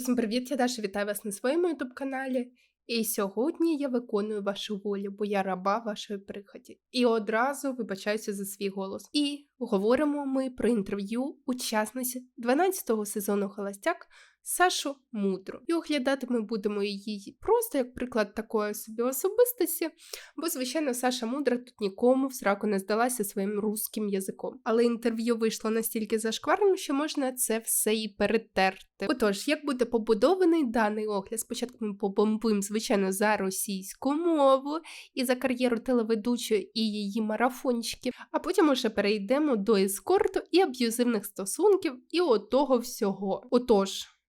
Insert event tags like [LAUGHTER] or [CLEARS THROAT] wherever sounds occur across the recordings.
Усім привіт, я Даша, вітаю вас на своєму ютуб каналі. І сьогодні я виконую вашу волю, бо я раба вашої приході. І одразу вибачаюся за свій голос. І говоримо ми про інтерв'ю учасниці 12-го сезону Холостяк Сашу Мудру. І оглядати ми будемо її просто як приклад такої собі особистості, бо, звичайно, Саша Мудра тут нікому в сраку не здалася своїм русським язиком. Але інтерв'ю вийшло настільки зашкварним, що можна це все і перетерти. Отож, як буде побудований даний огляд? Спочатку ми побомбуємо, звичайно, за російську мову і за кар'єру телеведучої і її марафончиків, а потім уже перейдемо до ескорту і аб'юзивних стосунків і отого всього. Отож.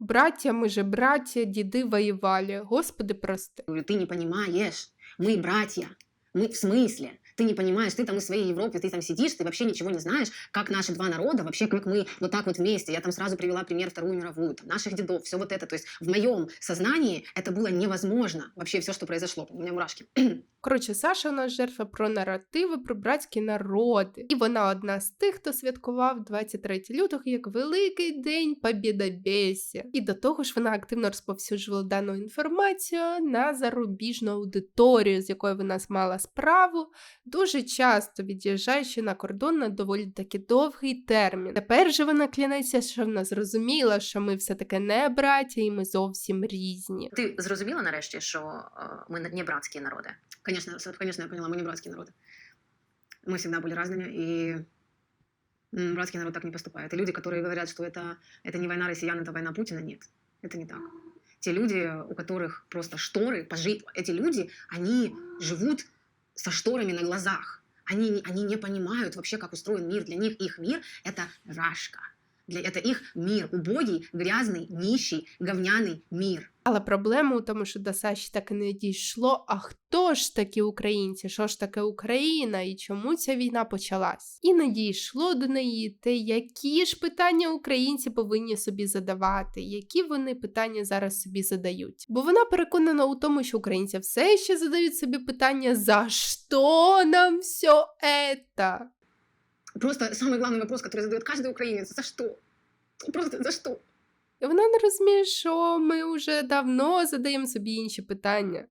Браття, ми же браття, діди воювали. Господи, прости. Говорю, ты не понимаешь, мы братья. Мы в смысле? Ты не понимаешь, ты там из своей Европы, ты там сидишь, ты вообще ничего не знаешь, как наши два народа, вообще как мы вот так вот вместе. Я там сразу привела пример Вторую мировую, там, наших дедов, все вот это. То есть в моем сознании это было невозможно. Вообще все, что произошло. У меня мурашки. [CLEARS THROAT] Коротше, Саша у нас жертва про наративи про братські народи. І вона одна з тих, хто святкував 23 лютого як великий день Побєдобєсія. І до того ж вона активно розповсюджувала дану інформацію на зарубіжну аудиторію, з якою вона мала справу, дуже часто від'їжджаючи на кордон на доволі таки довгий термін. Тепер же вона клянеться, що вона зрозуміла, що ми все-таки не браття, і ми зовсім різні. Ти зрозуміла нарешті, що е, ми не братські народи? Конечно, с- конечно, я поняла, мы не братские народы. Мы всегда были разными, и м, братский народ так не поступает. И люди, которые говорят, что это, это не война россиян, это война Путина, нет, это не так. Те люди, у которых просто шторы, пожи... эти люди, они живут со шторами на глазах. Они, они не понимают вообще, как устроен мир. Для них их мир – это рашка. Для, это их мир, убогий, грязный, нищий, говняный мир. Але проблема у тому, що до Саші так і не дійшло. А хто ж такі українці? Що ж таке Україна і чому ця війна почалась? І не дійшло до неї те, які ж питання українці повинні собі задавати, які вони питання зараз собі задають. Бо вона переконана у тому, що українці все ще задають собі питання: за що нам все это? Просто самый главный вопрос, который задает каждый украинец, за что? Просто за что? І вона не розуміє, що ми вже давно задаємо собі інші питання.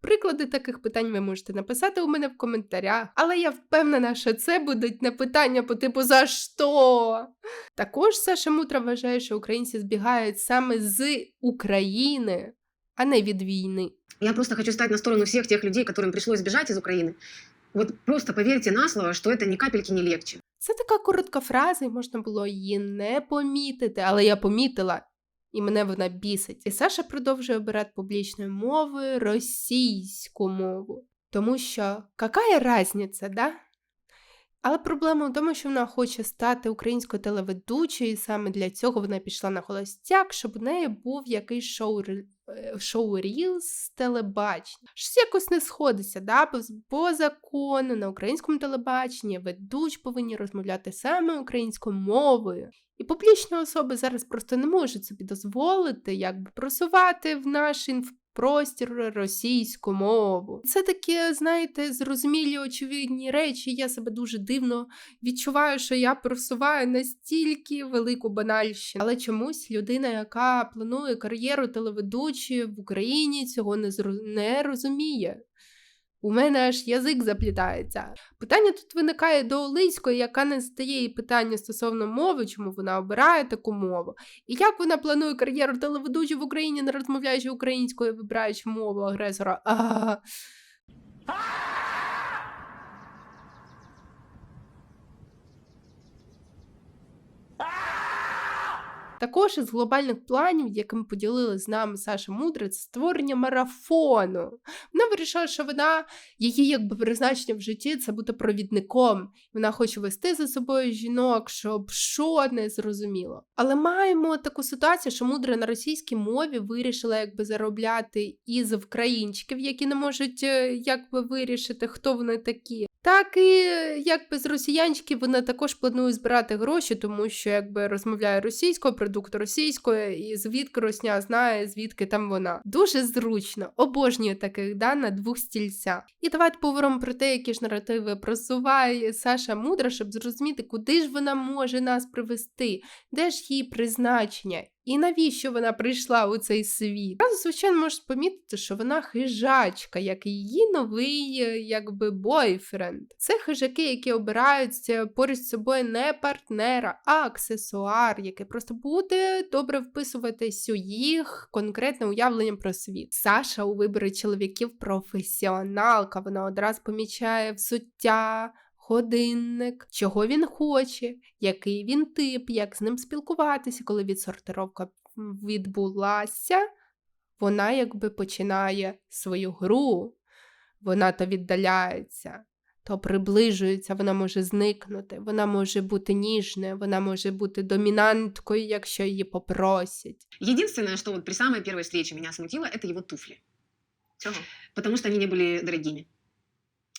Приклади таких питань ви можете написати у мене в коментарях, але я впевнена, що це будуть не питання по типу за що. Також Саша Мутра вважає, що українці збігають саме з України, а не від війни. Я просто хочу стать на сторону всех тех людей, которым пришлось бежать из Украины. Вот просто поверьте на слово, что это ни капельки не легче. Це така коротка фраза, і можна було її не помітити, але я помітила. І мене вона бісить. І Саша продовжує обирати публічною мовою російську мову. Тому що какая разниця, да? Але проблема в тому, що вона хоче стати українською телеведучою, і саме для цього вона пішла на холостяк, щоб у неї був якийсь шоу шоу-ріл з телебачення. Щось якось не сходиться, да? по, по закону на українському телебаченні ведуч повинні розмовляти саме українською мовою. І публічні особи зараз просто не можуть собі дозволити якби просувати в наш інфопростір російську мову. Це такі, знаєте, зрозумілі очевидні речі. Я себе дуже дивно відчуваю, що я просуваю настільки велику банальщину. Але чомусь людина, яка планує кар'єру телеведучої в Україні, цього не, зро... не розуміє. У мене аж язик заплітається. Питання тут виникає до Олиської, яка не задає їй питання стосовно мови, чому вона обирає таку мову, і як вона планує кар'єру телеведучої в Україні, не розмовляючи українською, вибираючи мову агресора. А, Також із глобальних планів, якими поділили з нами Саша Мудра, це створення марафону. Вона вирішила, що вона її якби призначення в житті це бути провідником. Вона хоче вести за собою жінок, щоб що не зрозуміло. Але маємо таку ситуацію, що мудра на російській мові вирішила якби заробляти із українчиків, які не можуть е, якби вирішити, хто вони такі. Так і якби з росіянчиків вона також планує збирати гроші, тому що якби розмовляє російською, продукт російської, і звідки Росня знає, звідки там вона. Дуже зручно, обожнюю таких да, на двох стільцях. І давайте поговоримо про те, які ж наративи просуває Саша Мудра, щоб зрозуміти, куди ж вона може нас привести, де ж її призначення. І навіщо вона прийшла у цей світ? Зразу, звичайно, можеш помітити, що вона хижачка, як і її новий, е, якби бойфренд. Це хижаки, які обираються поруч з собою не партнера, а аксесуар, який просто буде добре вписуватись у їх конкретне уявлення про світ. Саша у виборі чоловіків професіоналка. Вона одразу помічає взуття. Годинник, чого він хоче, який він тип, як з ним спілкуватися, коли відсортировка відбулася, вона якби починає свою гру, вона то віддаляється, то приближується, вона може зникнути, вона може бути ніжною, вона може бути домінанткою, якщо її попросять. Единственное, что вот при самой первой встрече меня смутило, это его туфли. Чого? Потому что они не были дорогими.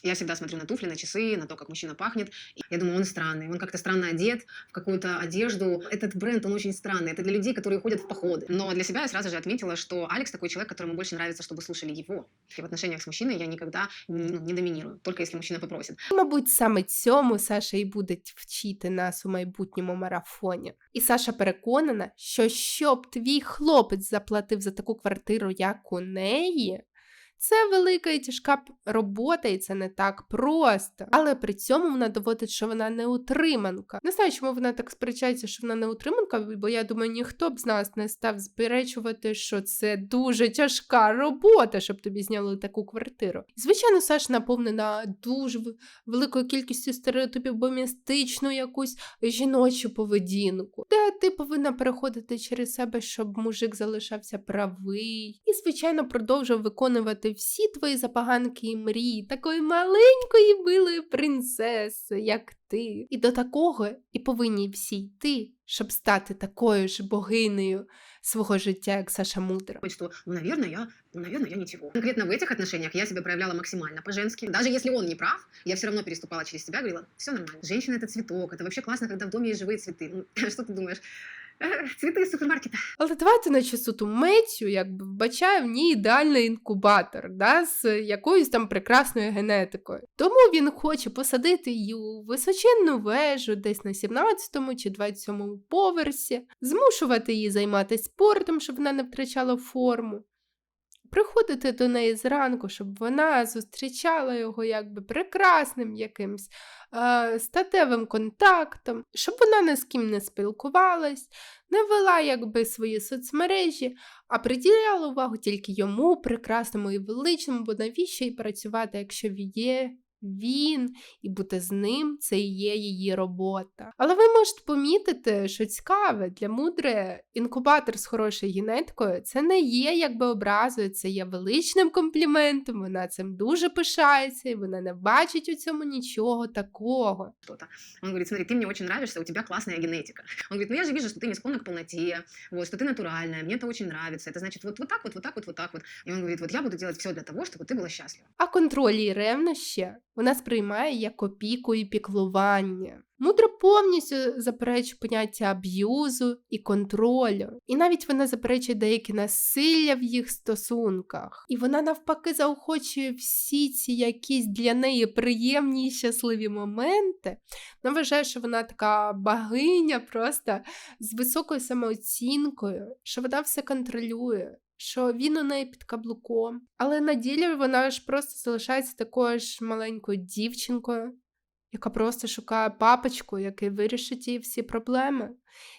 Я всегда смотрю на туфли, на часы, на то, как мужчина пахнет. И Я думаю, он странный, он как-то странно одет, в какую-то одежду. Этот бренд, он очень странный. Это для людей, которые ходят в походы. Но для себя я сразу же отметила, что Алекс такой человек, которому больше нравится, чтобы слушали его. И в отношениях с мужчиной я никогда ну, не доминирую, только если мужчина попросит. Мабуть, саме цьому Саша і буде вчити нас у майбутньому марафоні. І Саша переконана, що щоб твій хлопець заплатив за таку квартиру, як у неї. Це велика і тяжка робота, і це не так просто. Але при цьому вона доводить, що вона не утриманка. Не знаю, чому вона так сперечається, що вона не утриманка, бо я думаю, ніхто б з нас не став сперечувати, що це дуже тяжка робота, щоб тобі зняли таку квартиру. Звичайно, Саша наповнена дуже великою кількістю стереотипів, бо містичну якусь жіночу поведінку, де ти повинна переходити через себе, щоб мужик залишався правий, і, звичайно, продовжував виконувати всі твої запаганки і мрії такої маленької милої принцеси, як ти. І до такого і повинні всі йти, щоб стати такою ж богинею свого життя, як Саша Мудра. Что, ну, наверное, я, ну, наверное, я ничего. Конкретно в этих отношениях я себя проявляла максимально по-женски. Даже если он не прав, я все равно переступала через себя, говорила, все нормально. Женщина это цветок, это вообще классно, когда в доме есть живые цветы. Ну, [CLEARS THROAT] что ты думаешь? Э, з супермаркета. Але давайте на чистоту Меттю, якби вбачає в ній ідеальний інкубатор, да, з якоюсь там прекрасною генетикою. Тому він хоче посадити її у височенну вежу, десь на 17-му чи 27-му поверсі, змушувати її займатися спортом, щоб вона не втрачала форму. Приходити до неї зранку, щоб вона зустрічала його якби прекрасним якимсь е, статевим контактом, щоб вона ні з ким не спілкувалась, не вела якби свої соцмережі, а приділяла увагу тільки йому, прекрасному і величному, бо навіщо їй працювати, якщо є він, і бути з ним це і є її робота. Але ви можете помітити, що цікаве для мудре інкубатор з хорошою генетикою це не є якби образою, це є величним компліментом. Вона цим дуже пишається, і вона не бачить у цьому нічого такого. что-то. Он говорит, смотри, ты мне очень нравишься, у тебя классная генетика. Он говорит, ну я же вижу, что ты не склонна к полноте, вот, что ты натуральная, мне это очень нравится. Это значит вот, вот так вот, вот так вот, вот так вот. И он говорит, вот я буду делать все для того, чтобы ты была счастлива. А контроль і ревнощі вона сприймає як опіку і піклування. Мудро повністю заперечує поняття аб'юзу і контролю. І навіть вона заперечує деякі насилля в їх стосунках. І вона навпаки заохочує всі ці якісь для неї приємні і щасливі моменти. Вона вважає, що вона така богиня, просто з високою самооцінкою, що вона все контролює що він у неї під каблуком. Але на ділі вона ж просто залишається такою ж маленькою дівчинкою, яка просто шукає папочку, який вирішить її всі проблеми,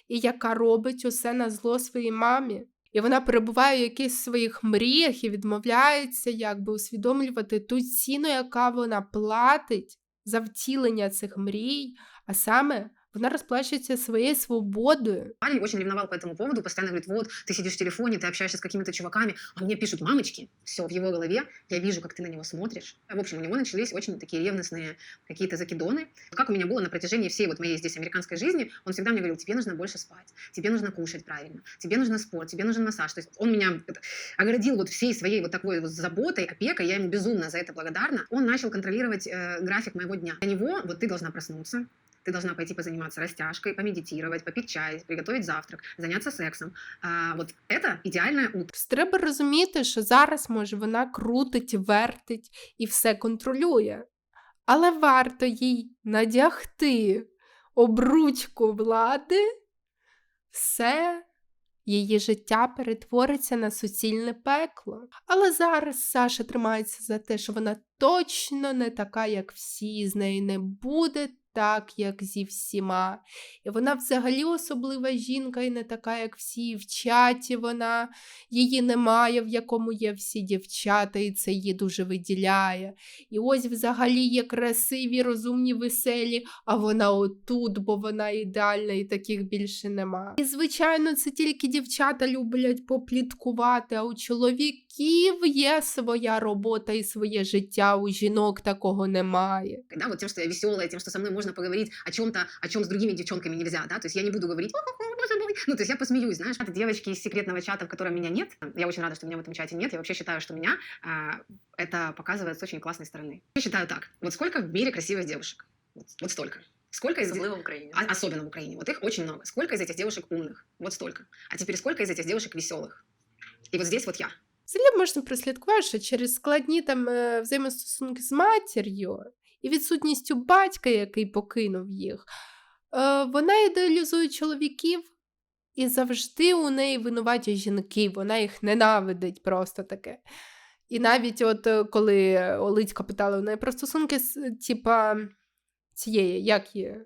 і яка робить усе на зло своїй мамі. І вона перебуває в якихось своїх мріях і відмовляється якби усвідомлювати ту ціну, яка вона платить за втілення цих мрій, а саме вона розплачується своєю свободою. Парень очень ревновал по этому поводу, постоянно говорит, вот, ты сидишь в телефоне, ты общаешься с какими-то чуваками, а мне пишут мамочки, все, в его голове, я вижу, как ты на него смотришь. В общем, у него начались очень такие ревностные какие-то закидоны. Как у меня было на протяжении всей вот моей здесь американской жизни, он всегда мне говорил, тебе нужно больше спать, тебе нужно кушать правильно, тебе нужно спорт, тебе нужен массаж. То есть он меня оградил вот всей своей вот такой вот заботой, опекой, я ему безумно за это благодарна. Он начал контролировать э, график моего дня. Для него вот ты должна проснуться, ты должна пойти позаниматься растяжкой, помедитировать, попить чай, приготовить завтрак, заняться сексом. А, вот это идеальное утро. Тобто Треба розуміти, що зараз, може, вона крутить, вертить і все контролює. Але варто їй надягти обручку влади, все її життя перетвориться на суцільне пекло. Але зараз Саша тримається за те, що вона точно не така, як всі, з нею не буде так, як зі всіма. І вона взагалі особлива жінка і не така, як всі. В чаті вона її немає, в якому є всі дівчата, і це її дуже виділяє. І ось взагалі є красиві, розумні, веселі, а вона отут, бо вона ідеальна і таких більше нема. І звичайно, це тільки дівчата люблять попліткувати, а у чоловіків є своя робота і своє життя. У жінок такого немає. Да, вот тем, что я веселая, тем, что со мной можно поговорить о чем-то, о чем с другими девчонками нельзя, да, то есть я не буду говорить, «О-хо-хо, боже мой». ну, то есть я посмеюсь, знаешь, это девочки из секретного чата, в котором меня нет, я очень рада, что меня в этом чате нет, я вообще считаю, что меня а, это показывает с очень классной стороны. Я считаю так, вот сколько в мире красивых девушек, вот, вот столько. Сколько из Особливо в Україні. а- особенно в Украине, вот их очень много. Сколько из этих девушек умных? Вот столько. А теперь сколько из этих девушек веселых? И вот здесь вот я. Взагалі можна прослідкувати, що через складні там е, взаємостосунки з матір'ю і відсутністю батька, який покинув їх, е, вона ідеалізує чоловіків, і завжди у неї винуваті жінки, вона їх ненавидить просто таке. І навіть от е, коли Олицька питала у неї про стосунки з типа цієї, як її,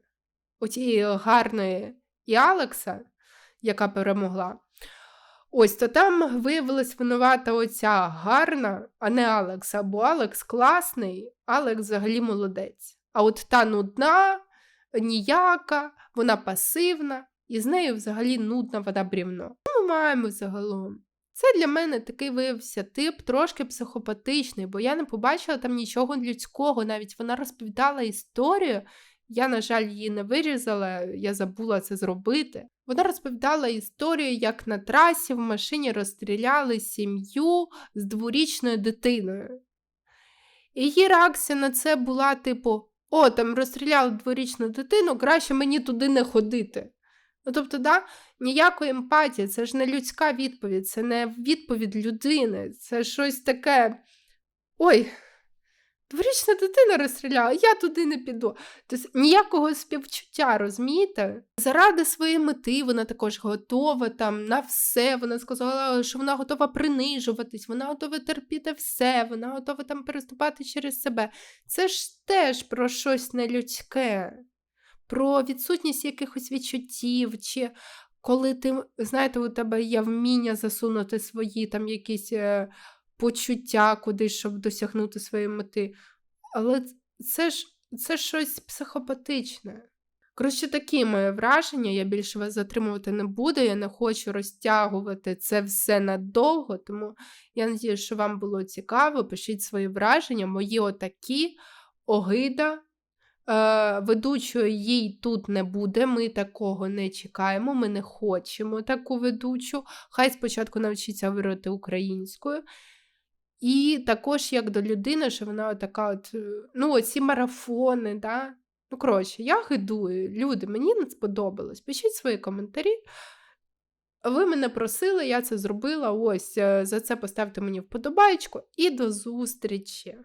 отієї гарної і Алекса, яка перемогла. Ось то там виявилась винувата оця гарна, а не Алекса, бо Алекс класний, Алекс взагалі молодець. А от та нудна, ніяка, вона пасивна, і з нею взагалі нудна вода брівно. Ми маємо загалом? Це для мене такий виявився тип трошки психопатичний, бо я не побачила там нічого людського. Навіть вона розповідала історію. Я, на жаль, її не вирізала, я забула це зробити. Вона розповідала історію, як на трасі в машині розстріляли сім'ю з дворічною дитиною. І її реакція на це була типу: о, там розстріляли дворічну дитину, краще мені туди не ходити. Ну, тобто, да, ніякої емпатії, це ж не людська відповідь, це не відповідь людини, це щось таке. Ой, дворічна дитина розстріляла, я туди не піду. Тобто ніякого співчуття, розумієте? Заради своєї мети вона також готова там на все. Вона сказала, що вона готова принижуватись, вона готова терпіти все, вона готова там переступати через себе. Це ж теж про щось нелюдське, про відсутність якихось відчуттів, чи коли ти, знаєте, у тебе є вміння засунути свої там якісь е, почуття кудись, щоб досягнути своєї мети. Але це ж це щось психопатичне. Коротше, такі мої враження. Я більше вас затримувати не буду. Я не хочу розтягувати це все надовго, тому я надію, що вам було цікаво. Пишіть свої враження, мої отакі, огида. Е, ведучої їй тут не буде, ми такого не чекаємо, ми не хочемо таку ведучу. Хай спочатку навчиться говорити українською. І також як до людини, що вона така от, е, ну, оці марафони, да? Ну, коротше, я гидую. Люди, мені не сподобалось. Пишіть свої коментарі. Ви мене просили, я це зробила. Ось е, за це поставте мені вподобайку і до зустрічі!